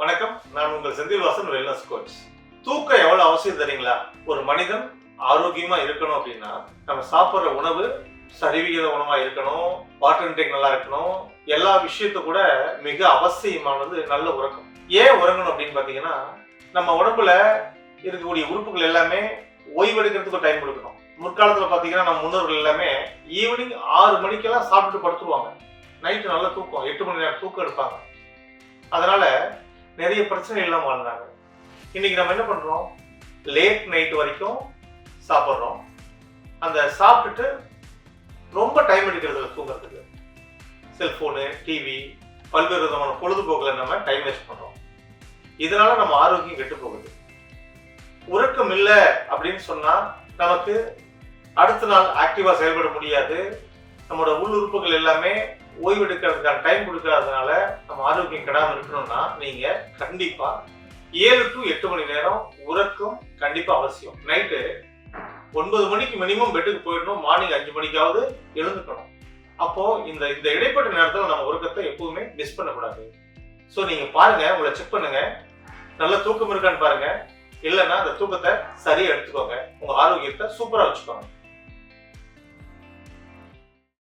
வணக்கம். நான் உங்கள் செந்தில்வாசன் வெல்னஸ் கோச் தூக்கம் எவ்வளவு அவசியம் தெரியுங்களா? ஒரு மனிதன் ஆரோக்கியமா இருக்கணும் அப்படின்னா நம்ம சாப்பிட்ற உணவு சரிவிகித உணவா இருக்கணும் வாட்டர் இன்டேக் நல்லா இருக்கணும் எல்லா விஷயத்து கூட மிக அவசியமானது நல்ல உறக்கம். ஏன் உறங்கணும் அப்படின்னு பார்த்தீங்கன்னா நம்ம உடம்புல இருக்கக்கூடிய உறுப்புகள் எல்லாமே ஓய்வெடுக்கிறதுக்கு டைம் கொடுக்கணும். முற்காலத்தில் பார்த்தீங்கன்னா நம்ம முன்னோர்கள் எல்லாமே ஈவினிங் ஆறு மணிக்கெல்லாம் சாப்பிட்டு படுத்துருவாங்க. நைட்டு நல்ல தூக்கம் எட்டு மணி நேரம் தூக்கம் எடுப்பாங்க. அதனால நிறைய பிரச்சனை இல்லாமல் வாழ்ந்தாங்க. இன்னைக்கு நம்ம என்ன பண்ணுறோம் லேட் நைட் வரைக்கும் சாப்பிட்றோம். அந்த சாப்பிட்டுட்டு ரொம்ப டைம் எடுக்கிறது தூங்குறதுக்கு. செல்ஃபோனு டிவி பல்வேறு விதமான பொழுதுபோக்கில் நம்ம டைம் வேஸ்ட் பண்ணுறோம் இதனால நம்ம ஆரோக்கியம் கெட்டு போகுது. உறக்கம் இல்லை அப்படின்னு சொன்னால் நமக்கு அடுத்த நாள் ஆக்டிவாக செயல்பட முடியாது. நம்மளோட உள்ளுறுப்புகள் எல்லாமே ஓய்வெடுக்கிறதுக்கான டைம் கொடுக்கறதுனால நம்ம ஆரோக்கியம் கெடாமல் இருக்கணும்னா நீங்க கண்டிப்பா ஏழு டு எட்டு மணி நேரம் உறக்கம் கண்டிப்பா அவசியம். நைட்டு ஒன்பது மணிக்கு மினிமம் பெட்டுக்கு போயிடணும் மார்னிங் அஞ்சு மணிக்காவது எழுந்துக்கணும். அப்போ இந்த இந்த இடைப்பட்ட நேரத்தில் நம்ம உறக்கத்தை எப்பவுமே மிஸ் பண்ணக்கூடாது. ஸோ நீங்க பாருங்க உங்களை செக் பண்ணுங்க. நல்ல தூக்கம் இருக்கான்னு பாருங்க. இல்லைன்னா அந்த தூக்கத்தை சரியா எடுத்துக்கோங்க. உங்க ஆரோக்கியத்தை சூப்பரா வச்சுக்கோங்க.